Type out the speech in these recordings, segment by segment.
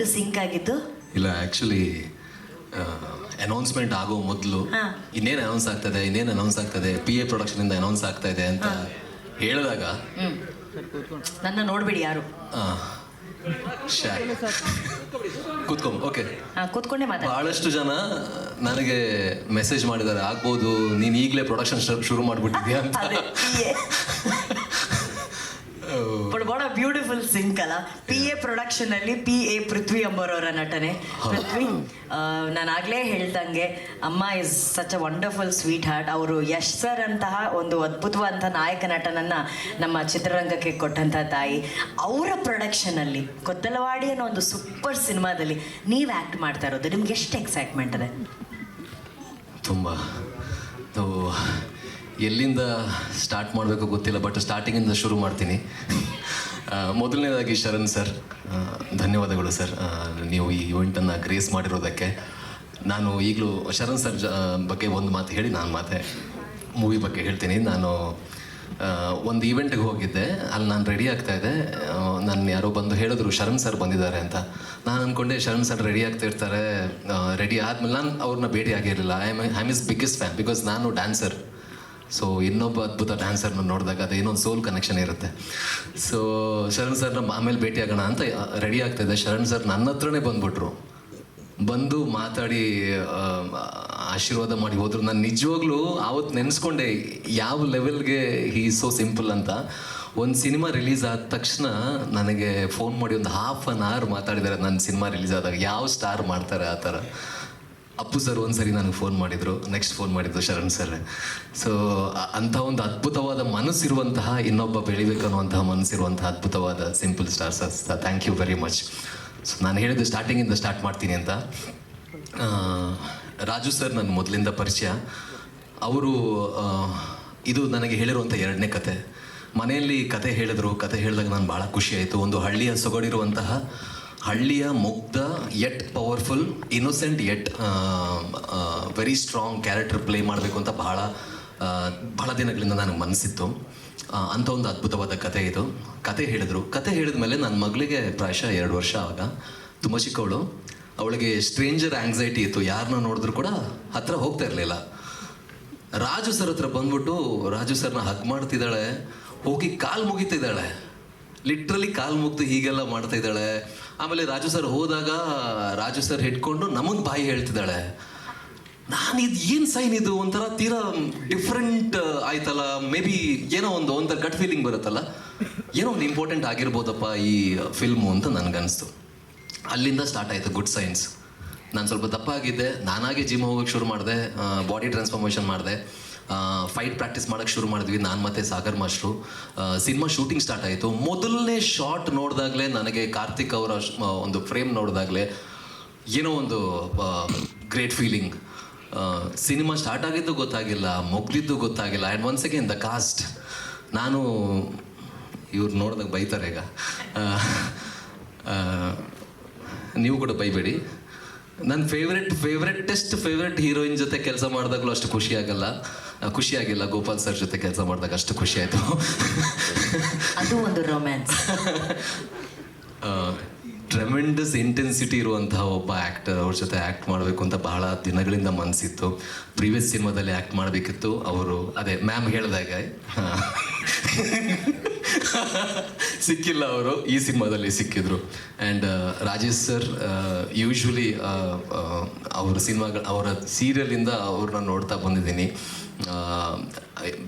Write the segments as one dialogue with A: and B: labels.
A: ಇದು ಸಿಂಕ್ ಆಗಿದ್ದು?
B: ಇಲ್ಲ ಆ್ಯಕ್ಚುಲಿ ಅನೌನ್ಸ್ಮೆಂಟ್ ಆಗೋ ಮೊದಲು
A: ಹಾ.
B: ಇನ್ನೇನು ಅನೌನ್ಸ್ ಆಗ್ತದೆ ಇನ್ನೇನು ಅನೌನ್ಸ್ ಆಗ್ತದೆ ಪಿ ಎ ಪ್ರೊಡಕ್ಷನಿಂದ ಅನೌನ್ಸ್ ಆಗ್ತಾ ಇದೆ ಅಂತ ಹೇಳಿದಾಗ
A: ಹ್ಮ್. ನನ್ನ ನೋಡ್ಬೇಡಿ ಯಾರು.
B: ಆ, ಶ್ಯಾ. ಕೂತ್ಕೊಂಬ ಓಕೆ
A: ಹಾ ಕೂತ್ಕೊಂಡೆ ಮಾತಾಡಿ.
B: ಬಹಳಷ್ಟು ಜನ ನನಗೆ ಮೆಸೇಜ್ ಮಾಡಿದ್ದಾರೆ ಆಗ್ಬೋದು ನೀನು ಈಗಲೇ ಪ್ರೊಡಕ್ಷನ್ ಶುರು ಮಾಡಿಬಿಟ್ಟಿದ್ಯಾ ಅಂತ.
A: ಅದೇ but what a beautiful sync ಅಲ್ಲ? ಪಿ ಎ ಪ್ರೊಡಕ್ಷನ್ ಅಲ್ಲಿ ಪಿ ಎ ಪೃಥ್ವಿ ಅಂಬರವರ ನಟನೆ. ಪೃಥ್ವಿ ನಾನು ಆಗ್ಲೇ ಹೇಳ್ದಂಗೆ ಅಮ್ಮ is such a wonderful sweetheart ಅವರು ಯಶ್ ಸರ್ ಅಂತಹ ಒಂದು ಅದ್ಭುತವಾದಂಥ ನಾಯಕ ನಟನನ್ನ ನಮ್ಮ ಚಿತ್ರರಂಗಕ್ಕೆ ಕೊಟ್ಟಂತ ತಾಯಿ. ಅವರ ಪ್ರೊಡಕ್ಷನ್ ಅಲ್ಲಿ ಕೊತ್ತಲವಾಡಿ ಅನ್ನೋ ಒಂದು ಸೂಪರ್ ಸಿನಿಮಾದಲ್ಲಿ ನೀವು ಆಕ್ಟ್ ಮಾಡ್ತಾ ಇರೋದು. ನಿಮ್ಗೆ ಎಷ್ಟು ಎಕ್ಸೈಟ್ಮೆಂಟ್ ಇದೆ?
B: ತುಂಬ. ಎಲ್ಲಿಂದ ಸ್ಟಾರ್ಟ್ ಮಾಡಬೇಕು ಗೊತ್ತಿಲ್ಲ ಬಟ್ ಸ್ಟಾರ್ಟಿಂಗಿಂದ ಶುರು ಮಾಡ್ತೀನಿ. ಮೊದಲನೇದಾಗಿ ಶರಣ್ ಸರ್ ಧನ್ಯವಾದಗಳು ಸರ್ ನೀವು ಈ ಇವೆಂಟನ್ನು ಗ್ರೇಸ್ ಮಾಡಿರೋದಕ್ಕೆ. ನಾನು ಈಗಲೂ ಶರಣ್ ಸರ್ ಬಗ್ಗೆ ಒಂದು ಮಾತು ಹೇಳಿ, ನಾನು ಮಾತೆ ಮೂವಿ ಬಗ್ಗೆ ಹೇಳ್ತೀನಿ. ನಾನು ಒಂದು ಈವೆಂಟ್ಗೆ ಹೋಗಿದ್ದೆ. ಅಲ್ಲಿ ನಾನು ರೆಡಿ ಆಗ್ತಾ ಇದ್ದೆ. ನನ್ನ ಯಾರೋ ಬಂದು ಹೇಳಿದ್ರು, ಶರಣ್ ಸರ್ ಬಂದಿದ್ದಾರೆ ಅಂತ. ನಾನು ಅಂದ್ಕೊಂಡೆ ಶರಣ್ ಸರ್ ರೆಡಿ ಆಗ್ತಾ ಇರ್ತಾರೆ. ರೆಡಿ ಆದಮೇಲೆ ನಾನು ಅವ್ರನ್ನ ಭೇಟಿ ಆಗಿರಲಿಲ್ಲ. I am I is biggest fan because ನಾನು ಡ್ಯಾನ್ಸರ್ ಸೊ ಇನ್ನೊಬ್ಬ ಅದ್ಭುತ ಡ್ಯಾನ್ಸರ್ನ ನೋಡಿದಾಗ ಅದು ಏನೋ ಸೋಲ್ ಕನೆಕ್ಷನ್ ಇರುತ್ತೆ. ಸೊ ಶರಣ್ ಸರ್ನ ಆಮೇಲೆ ಭೇಟಿ ಅಂತ ರೆಡಿ ಆಗ್ತಾಯಿದೆ ಶರಣ್ ಸರ್ ನನ್ನ ಹತ್ರನೇ ಬಂದ್ಬಿಟ್ರು. ಬಂದು ಮಾತಾಡಿ ಆಶೀರ್ವಾದ ಮಾಡಿ ಹೋದ್ರು. ನಾನು ನಿಜವಾಗ್ಲೂ ಆವತ್ತು ನೆನೆಸ್ಕೊಂಡೆ ಯಾವ ಲೆವೆಲ್ಗೆ ಹೀ ಸೋ ಸಿಂಪಲ್ ಅಂತ. ಒಂದು ಸಿನಿಮಾ ರಿಲೀಸ್ ಆದ ತಕ್ಷಣ ನನಗೆ ಫೋನ್ ಮಾಡಿ ಒಂದು ಹಾಫ್ ಅನ್ ಅವರ್ ಮಾತಾಡಿದ್ದಾರೆ. ನನ್ನ ಸಿನಿಮಾ ರಿಲೀಸ್ ಆದಾಗ ಯಾವ ಸ್ಟಾರ್ ಮಾಡ್ತಾರೆ ಆ ಥರ. ಅಪ್ಪು ಸರ್ ಒಂದ್ಸರಿ ನನಗೆ ಫೋನ್ ಮಾಡಿದ್ರು. ನೆಕ್ಸ್ಟ್ ಫೋನ್ ಮಾಡಿದ್ರು ಶರಣ್ ಸರ್ ಸೊ ಅಂಥ ಒಂದು ಅದ್ಭುತವಾದ ಮನಸ್ಸಿರುವಂತಹ ಇನ್ನೊಬ್ಬ ಬೆಳಿಬೇಕು ಬೆಳಿಬೇಕನ್ನುವಂತಹ ಮನಸ್ಸಿರುವಂತಹ ಅದ್ಭುತವಾದ simple star sir thank you very much so ನಾನು ಹೇಳಿದ್ದು ಸ್ಟಾರ್ಟಿಂಗಿಂದ ಸ್ಟಾರ್ಟ್ ಮಾಡ್ತೀನಿ ಅಂತ. ರಾಜು ಸರ್ ನನ್ನ ಮೊದಲಿಂದ ಪರಿಚಯ. ಅವರು ಇದು ನನಗೆ ಹೇಳಿರುವಂಥ ಎರಡನೇ ಕತೆ. ಮನೆಯಲ್ಲಿ ಕತೆ ಹೇಳಿದ್ರು. ಕತೆ ಹೇಳಿದಾಗ ನಾನು ಭಾಳ ಖುಷಿ ಆಯಿತು. ಒಂದು ಹಳ್ಳಿಯ ಸೊಗಡಿರುವಂತಹ ಹಳ್ಳಿಯ ಮುಗ್ಧ at powerful innocent at very strong character play ಮಾಡಬೇಕು ಅಂತ ಬಹಳ ಬಹಳ ದಿನಗಳಿಂದ ನನಗೆ ಮನಸ್ಸಿತ್ತು ಅಂತ ಒಂದು ಅದ್ಭುತವಾದ ಕತೆ ಇದು. ಕತೆ ಹೇಳಿದ್ರು. ಕತೆ ಹೇಳಿದ ಮೇಲೆ ನನ್ನ ಮಗಳಿಗೆ ಪ್ರಾಯಶಃ ಎರಡು ವರ್ಷ ಆಗ ತುಂಬ ಚಿಕ್ಕವಳು. ಅವಳಿಗೆ ಸ್ಟ್ರೇಂಜರ್ ಆಂಗ್ಸೈಟಿ ಇತ್ತು. ಯಾರನ್ನ ನೋಡಿದ್ರು ಕೂಡ ಹತ್ರ ಹೋಗ್ತಾ ಇರಲಿಲ್ಲ. ರಾಜು ಸರ್ ಹತ್ರ ಬಂದ್ಬಿಟ್ಟು ರಾಜು ಸರ್ನ ಹಗ್ ಮಾಡ್ತಿದ್ದಾಳೆ. ಹೋಗಿ ಕಾಲು ಮುಗಿತಿದ್ದಾಳೆ. ಲಿಟ್ರಲಿ ಕಾಲ್ ಮುಗ್ದು ಹೀಗೆಲ್ಲ ಮಾಡ್ತಾ ಇದ್ದಾಳೆ. ಆಮೇಲೆ ರಾಜು ಸರ್ ಹೋದಾಗ ರಾಜು ಸರ್ ಹಿಡ್ಕೊಂಡು ನಮಗೆ ಬಾಯಿ ಹೇಳ್ತಿದ್ದಾಳೆ. ನಾನು ಇದು ಏನು ಸೈನ್ ಇದು? ಒಂಥರ ತೀರಾ ಡಿಫ್ರೆಂಟ್ ಆಯ್ತಲ್ಲ? ಮೇ ಬಿ ಏನೋ ಒಂದು, ಒಂಥರ ಕಟ್ ಫೀಲಿಂಗ್ ಬರುತ್ತಲ್ಲ? ಏನೋ ಒಂದು ಇಂಪಾರ್ಟೆಂಟ್ ಆಗಿರ್ಬೋದಪ್ಪ ಈ ಫಿಲ್ಮು ಅಂತ ನನಗನ್ನಿಸ್ತು ಅಲ್ಲಿಂದ ಸ್ಟಾರ್ಟ್ ಆಯಿತು ಗುಡ್ ಸೈನ್ಸ್ ನಾನು ಸ್ವಲ್ಪ ದಪ್ಪ ಆಗಿದ್ದೆ. ನಾನಾಗೆ ಜಿಮ್ ಹೋಗೋಕೆ ಶುರು ಮಾಡಿದೆ. ಬಾಡಿ ಟ್ರಾನ್ಸ್ಫಾರ್ಮೇಷನ್ ಮಾಡಿದೆ. ಫೈಟ್ ಪ್ರಾಕ್ಟೀಸ್ ಮಾಡೋಕ್ಕೆ ಶುರು ಮಾಡಿದ್ವಿ. ನಾನು ಮತ್ತೆ Sagar master. Cinema shooting start ಆಯಿತು. ಮೊದಲನೇ ಶಾಟ್ ನೋಡಿದಾಗಲೇ ನನಗೆ ಕಾರ್ತಿಕ್ ಅವರ ಒಂದು ಫ್ರೇಮ್ ನೋಡಿದಾಗಲೇ ಏನೋ ಒಂದು ಗ್ರೇಟ್ ಫೀಲಿಂಗ್ ಸಿನಿಮಾ ಸ್ಟಾರ್ಟ್ ಆಗಿದ್ದು ಗೊತ್ತಾಗಿಲ್ಲ, ಮುಗ್ದಿದ್ದು ಗೊತ್ತಾಗಿಲ್ಲ. And once again the cast ನಾನು ಇವ್ರು ನೋಡಿದಾಗ ಬೈತಾರೆ ಈಗ. ನೀವು ಕೂಡ ಬೈಬೇಡಿ. ನನ್ನ ಫೇವ್ರೆಟ್ ಟೆಸ್ಟ್ ಫೇವ್ರೆಟ್ ಹೀರೋಯಿನ್ ಜೊತೆ ಕೆಲಸ ಮಾಡಿದಾಗಲೂ ಅಷ್ಟು ಖುಷಿಯಾಗಲ್ಲ ಆ, ಖುಷಿ ಗೋಪಾಲ್ ಸರ್ ಜೊತೆ ಕೆಲಸ ಮಾಡಿದಾಗ ಅಷ್ಟು ಖುಷಿ ಆಯಿತು.
A: ಅದು ಒಂದು ರೊಮ್ಯಾನ್ಸ್
B: ಟ್ರೆಮೆಂಡಸ್ ಇಂಟೆನ್ಸಿಟಿ ಇರುವಂತಹ ಒಬ್ಬ ಆ್ಯಕ್ಟರ್ ಅವ್ರ ಜೊತೆ ಆ್ಯಕ್ಟ್ ಮಾಡಬೇಕು ಅಂತ ಬಹಳ ದಿನಗಳಿಂದ ಮನಸ್ಸಿತ್ತು ಪ್ರೀವಿಯಸ್ ಸಿನಿಮಾದಲ್ಲಿ ಆ್ಯಕ್ಟ್ ಮಾಡಬೇಕಿತ್ತು. ಅವರು ಅದೇ ಮ್ಯಾಮ್ ಹೇಳಿದಾಗ ಸಿಕ್ಕಿಲ್ಲ ಅವರು ಈ ಸಿನಿಮಾದಲ್ಲಿ ಸಿಕ್ಕಿದ್ರು. ಆ್ಯಂಡ್ ರಾಜೇಶ್ ಸರ್ ಯೂಶ್ವಲಿ ಅವ್ರ ಸಿನಿಮಾಗಳ ಅವರ ಸೀರಿಯಲಿಂದ ಅವ್ರನ್ನ ನೋಡ್ತಾ ಬಂದಿದ್ದೀನಿ.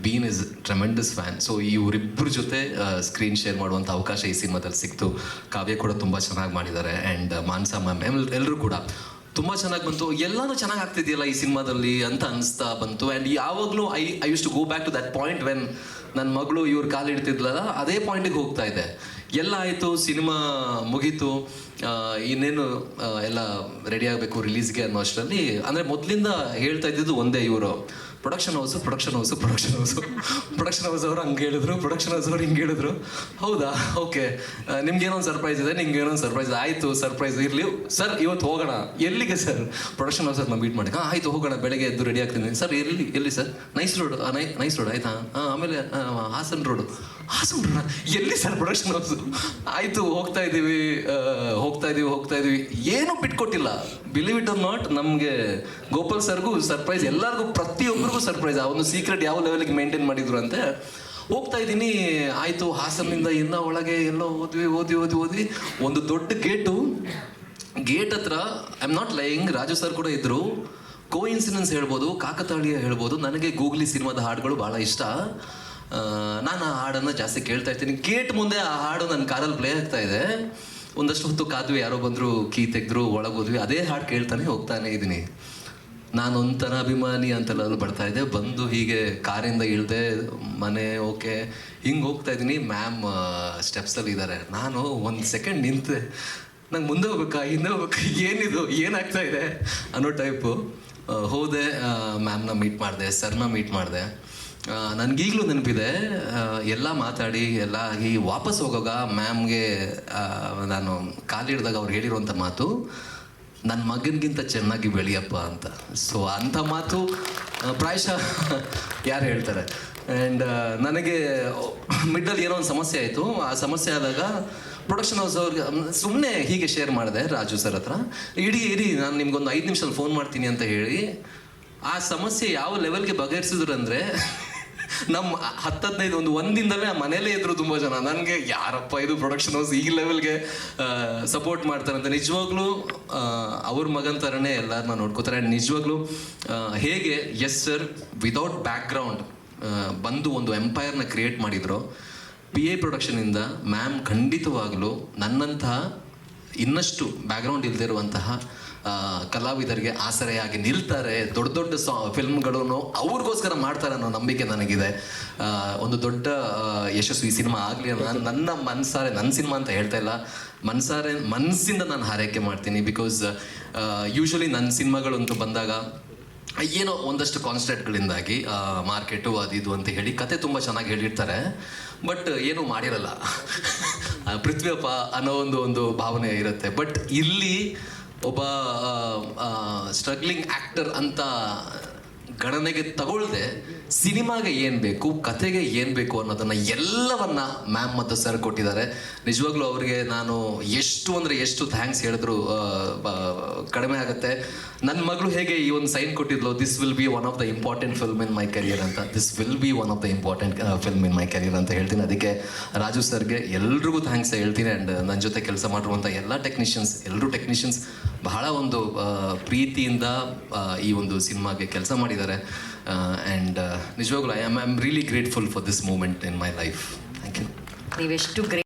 B: Been is tremendous fan so ಇವರಿಬ್ಬರ ಜೊತೆ ಸ್ಕ್ರೀನ್ ಶೇರ್ ಮಾಡುವಂಥ ಅವಕಾಶ ಈ ಸಿನಿಮಾದಲ್ಲಿ ಸಿಕ್ತು. ಕಾವ್ಯ ಕೂಡ ತುಂಬ ಚೆನ್ನಾಗಿ ಮಾಡಿದ್ದಾರೆ. ಆ್ಯಂಡ್ ಮಾನ್ಸಾ ಮ್ಯಾಮ್ ಎಲ್ಲರೂ ಕೂಡ ತುಂಬ ಚೆನ್ನಾಗಿ ಬಂತು. ಎಲ್ಲನೂ ಚೆನ್ನಾಗಿ ಆಗ್ತಿದೆಯಲ್ಲ ಈ ಸಿನಿಮಾದಲ್ಲಿ ಅಂತ ಅನಿಸ್ತಾ ಬಂತು. ಆ್ಯಂಡ್ ಯಾವಾಗಲೂ I I used to go back to that point when ನನ್ನ ಮಗಳು ಇವ್ರ ಕಾಲು ಇಡ್ತಿದ್ಲಲ್ಲ ಅದೇ ಪಾಯಿಂಟಿಗೆ ಹೋಗ್ತಾ ಇದೆ. ಎಲ್ಲ ಆಯಿತು, ಸಿನಿಮಾ ಮುಗೀತು. ಇನ್ನೇನು ಎಲ್ಲ ರೆಡಿ ಆಗಬೇಕು ರಿಲೀಸ್ಗೆ ಅನ್ನೋ ಅಷ್ಟರಲ್ಲಿ. ಅಂದರೆ ಮೊದಲಿಂದ ಹೇಳ್ತಾ ಇದ್ದಿದ್ದು ಒಂದೇ ಇವರು. Production house production house production house production house ಅವರು ಹಂಗೆ ಹೇಳಿದ್ರು ಪ್ರೊಡಕ್ಷನ್ ಹೌಸ್ ಅವ್ರು ಹಿಂಗೆ ಹೇಳಿದ್ರು. ಹೌದಾ? ಓಕೆ ನಿಮ್ಗೆ ಏನೋ ಒಂದು ಸರ್ಪ್ರೈಸ್ ಇದೆ? ನಿಮ್ಗೆ ಏನೋ ಒಂದು ಸರ್ಪ್ರೈಸ್ ಆಯಿತು ಸರ್ಪ್ರೈಸ್ ಇರಲಿ. ಸರ್ ಇವತ್ತು ಹೋಗೋಣ. ಎಲ್ಲಿಗೆ ಸರ್ ಪ್ರೊಡಕ್ಷನ್ ಹೌಸ್ ನಾವು ಮೀಟ್ ಮಾಡಿ ಹಾಂ ಆಯಿತು, ಹೋಗೋಣ. ಬೆಳಗ್ಗೆ ಎದ್ದು ರೆಡಿ ಆಗ್ತೀನಿ. ಸರ್ ಎಲ್ಲಿ ಎಲ್ಲಿ sir nice road nice road ಆಯ್ತಾ? ಹಾಂ ಆಮೇಲೆ ಹಾಸನ್ ರೋಡು ಹಾಸನ್ ರೋಡ್ ಎಲ್ಲಿ ಸರ್ ಪ್ರೊಡಕ್ಷನ್ ಹೌಸ್ ಆಯಿತು, ಹೋಗ್ತಾ ಇದ್ದೀವಿ ಹೋಗ್ತಾ ಇದ್ದೀವಿ ಹೋಗ್ತಾ ಇದ್ದೀವಿ ಏನೂ ಬಿಟ್ಕೊಟ್ಟಿಲ್ಲ. ಬಿಲೀವ್ ಇಟ್ ಆರ್ ನಾಟ್ ನಮಗೆ ಗೋಪಾಲ್ ಸರ್ಗೂ ಸರ್ಪ್ರೈಸ್ ಎಲ್ಲರಿಗೂ ಪ್ರತಿಯೊಬ್ಬರಿಗೂ ಸರ್ಪ್ರೈಸ್ ಆ ಒಂದು ಸೀಕ್ರೆಟ್ ಯಾವ ಲೆವೆಲ್ಗೆ ಮೇಂಟೈನ್ ಮಾಡಿದ್ರು ಅಂತೆ ಹೋಗ್ತಾ ಇದ್ದೀನಿ. ಆಯಿತು ಹಾಸನಿಂದ ಇನ್ನ ಒಳಗೆ ಎಲ್ಲೋ ಓದ್ವಿ ಓದಿ ಓದಿ ಓದಿ ಒಂದು ದೊಡ್ಡ ಗೇಟು. ಗೇಟ್ ಹತ್ರ I am not lying Raju sir ಕೂಡ ಇದ್ರು. ಕೋ ಇನ್ಸಿಡೆನ್ಸ್ ಹೇಳ್ಬೋದು, ಕಾಕತಾಳೀಯ ಹೇಳ್ಬೋದು. ನನಗೆ ಗೂಗ್ಲಿ ಸಿನಿಮಾದ ಹಾಡುಗಳು ಭಾಳ ಇಷ್ಟ. ನಾನು ಆ ಹಾಡನ್ನು ಜಾಸ್ತಿ ಕೇಳ್ತಾ ಇರ್ತೀನಿ. ಗೇಟ್ ಮುಂದೆ ಆ ಹಾಡು ನನ್ನ ಕಾರಲ್ಲಿ ಪ್ಲೇ ಆಗ್ತಾ ಇದೆ. ಒಂದಷ್ಟು ಹೊತ್ತು ಕಾದ್ವಿ, ಯಾರೋ ಬಂದರು, ಕೀ ತೆಗೆದ್ರು ಒಳಗೋದ್ವಿ ಅದೇ ಹಾಡು ಕೇಳ್ತಾನೆ ಹೋಗ್ತಾನೆ ಇದ್ದೀನಿ. ನಾನು ಒಂಥರ ಅಭಿಮಾನಿ ಅಂತೆಲ್ಲ ಬರ್ತಾ ಇದ್ದೆ ಬಂದು ಹೀಗೆ ಕಾರಿಂದ ಇಳ್ದೆ, ಮನೆ, ಓಕೆ, ಹಿಂಗೆ ಹೋಗ್ತಾ ಇದ್ದೀನಿ. ಮ್ಯಾಮ್ ಸ್ಟೆಪ್ಸಲ್ಲಿ ಇದ್ದಾರೆ ನಾನು ಒಂದು ಸೆಕೆಂಡ್ ನಿಂತೆ, ನಂಗೆ ಮುಂದೆ ಹೋಗ್ಬೇಕಾ, ಹಿಂದೆ ಹೋಗ್ಬೇಕಾ, ಏನಿದು, ಏನಾಗ್ತಾ ಇದೆ ಅನ್ನೋ ಟೈಪು ಹೋದೆ ಮ್ಯಾಮ್ನ ಮೀಟ್ ಮಾಡಿದೆ, ಸರ್ನ ಮೀಟ್ ಮಾಡಿದೆ. ನನಗೀಗಲೂ ನೆನಪಿದೆ ಎಲ್ಲ ಮಾತಾಡಿ, ಎಲ್ಲ ಆಗಿ ವಾಪಸ್ ಹೋಗೋಗ ಮ್ಯಾಮ್ಗೆ ನಾನು ಕಾಲಿಡ್ದಾಗ ಅವ್ರು ಹೇಳಿರುವಂಥ ಮಾತು ನನ್ನ ಮಗನಿಗಿಂತ ಚೆನ್ನಾಗಿ ಬೆಳೆಯಪ್ಪ ಅಂತ. ಸೊ ಅಂಥ ಮಾತು ಪ್ರಾಯಶಃ ಯಾರು ಹೇಳ್ತಾರೆ? ಆ್ಯಂಡ್ ನನಗೆ ಮಿಡ್ಡಲ್ಲಿ ಏನೋ ಒಂದು ಸಮಸ್ಯೆ ಆಯಿತು. ಆ ಸಮಸ್ಯೆ ಆದಾಗ ಪ್ರೊಡಕ್ಷನ್ ಹೌಸ್ ಅವ್ರಿಗೆ ಸುಮ್ಮನೆ ಹೀಗೆ ಶೇರ್ ಮಾಡಿದೆ ರಾಜು ಸರ್ ಹತ್ರ. ಇಡೀ ಇಡೀ, ನಾನು ನಿಮ್ಗೊಂದು ಐದು ನಿಮಿಷದಲ್ಲಿ ಫೋನ್ ಮಾಡ್ತೀನಿ ಅಂತ ಹೇಳಿ. ಆ ಸಮಸ್ಯೆ ಯಾವ ಲೆವೆಲ್ಗೆ ಬಗೆಹರಿಸಿದ್ರು ಅಂದರೆ ನಮ್ಮ ಹತ್ತು ಹದಿನೈದು ಒಂದು ಒಂದಿಂದಲೇ ಮನೇಲೇ ಇದ್ರು ತುಂಬ ಜನ. ನನಗೆ ಯಾರಪ್ಪ ಇದು ಪ್ರೊಡಕ್ಷನ್ ಹೌಸ್ ಈ ಲೆವೆಲ್ಗೆ ಸಪೋರ್ಟ್ ಮಾಡ್ತಾರೆ ಅಂತ. ನಿಜವಾಗ್ಲೂ ಅವ್ರ ಮಗನ ಥರನೇ ಎಲ್ಲರನ್ನ ನೋಡ್ಕೋತಾರೆ. ಆ್ಯಂಡ್ ನಿಜವಾಗ್ಲೂ ಹೇಗೆ ಎಸ್ ಸರ್ ವಿದೌಟ್ ಬ್ಯಾಕ್ಗ್ರೌಂಡ್ ಬಂದು ಒಂದು ಎಂಪೈರ್ನ ಕ್ರಿಯೇಟ್ ಮಾಡಿದ್ರು. ಪಿ ಎ ಪ್ರೊಡಕ್ಷನಿಂದ ಮ್ಯಾಮ್ ಖಂಡಿತವಾಗ್ಲೂ ನನ್ನಂತಹ ಇನ್ನಷ್ಟು ಬ್ಯಾಕ್ಗ್ರೌಂಡ್ ಆ, ಕಲಾವಿದರಿಗೆ ಆಸರೆಯಾಗಿ ನಿಲ್ತಾರೆ. ದೊಡ್ಡ ದೊಡ್ಡ ಸಾ ಫಿಲ್ಮ್ಗಳನ್ನು ಅವ್ರಿಗೋಸ್ಕರ ಮಾಡ್ತಾರೆ ಅನ್ನೋ ನಂಬಿಕೆ ನನಗಿದೆ. ಒಂದು ದೊಡ್ಡ ಯಶಸ್ವಿ ಸಿನಿಮಾ ಆಗಲಿ ನಾನು ನನ್ನ ಮನ್ಸಾರೆ, ನನ್ನ ಸಿನಿಮಾ ಅಂತ ಹೇಳ್ತಾ ಇಲ್ಲ. ಮನ್ಸಾರೆ ಮನಸ್ಸಿಂದ ನಾನು ಹಾರೈಕೆ ಮಾಡ್ತೀನಿ ಬಿಕಾಸ್ ಯೂಶ್ವಲಿ ನನ್ನ ಸಿನಿಮಾಗಳಂತೂ ಬಂದಾಗ ಏನೋ ಒಂದಷ್ಟು ಕಾನ್ಸ್ಟೆಂಟ್ಗಳಿಂದಾಗಿ ಮಾರ್ಕೆಟು ಅದು ಇದು ಅಂತ ಹೇಳಿ ಕತೆ ತುಂಬ ಚೆನ್ನಾಗಿ ಹೇಳಿರ್ತಾರೆ. ಬಟ್ ಏನೂ ಮಾಡಿರಲ್ಲ. ಪೃಥ್ವಿಯಪ್ಪ ಅನ್ನೋ ಒಂದು ಒಂದು ಭಾವನೆ ಇರುತ್ತೆ. ಬಟ್ ಇಲ್ಲಿ ಒಬ್ಬ ಸ್ಟ್ರಗ್ಲಿಂಗ್ ಆ್ಯಕ್ಟರ್ ಅಂತ ಗಣನೆಗೆ ತಗೊಳ್ದೆ ಸಿನಿಮಾಗೆ ಏನು ಬೇಕು, ಕತೆಗೆ ಏನು ಬೇಕು ಅನ್ನೋದನ್ನ ಎಲ್ಲವನ್ನ ಮ್ಯಾಮ್ ಮತ್ತು ಸರ್ ಕೊಟ್ಟಿದ್ದಾರೆ. ನಿಜವಾಗ್ಲೂ ಅವರಿಗೆ ನಾನು ಎಷ್ಟು ಅಂದರೆ ಎಷ್ಟು ಥ್ಯಾಂಕ್ಸ್ ಹೇಳಿದ್ರು ಕಡಿಮೆ ಆಗುತ್ತೆ. ನನ್ನ ಮಗಳು ಹೇಗೆ ಈ ಒಂದು sign ಕೊಟ್ಟಿದ್ಲು this will be one of the important film in my career ಅಂತ. This will be one of the important film in my career ಅಂತ ಹೇಳ್ತೀನಿ. ಅದಕ್ಕೆ ರಾಜು ಸರ್ಗೆ ಎಲ್ರಿಗೂ ಥ್ಯಾಂಕ್ಸ್ ಹೇಳ್ತೀನಿ. ಆ್ಯಂಡ್ ನನ್ನ ಜೊತೆ ಕೆಲಸ ಮಾಡಿರುವಂಥ ಎಲ್ಲ ಟೆಕ್ನಿಷಿಯನ್ಸ್ ಎಲ್ಲರೂ ಟೆಕ್ನಿಷಿಯನ್ಸ್ ಬಹಳ ಒಂದು ಪ್ರೀತಿಯಿಂದ ಈ ಒಂದು ಸಿನಿಮಾಗೆ ಕೆಲಸ ಮಾಡಿದ್ದಾರೆ. ಆ್ಯಂಡ್ ನಿಜವಾಗ್ಲೂ I am I am really grateful for this moment in my life thank you
A: ನೀವೆಷ್ಟು ಗ್ರೇಟ್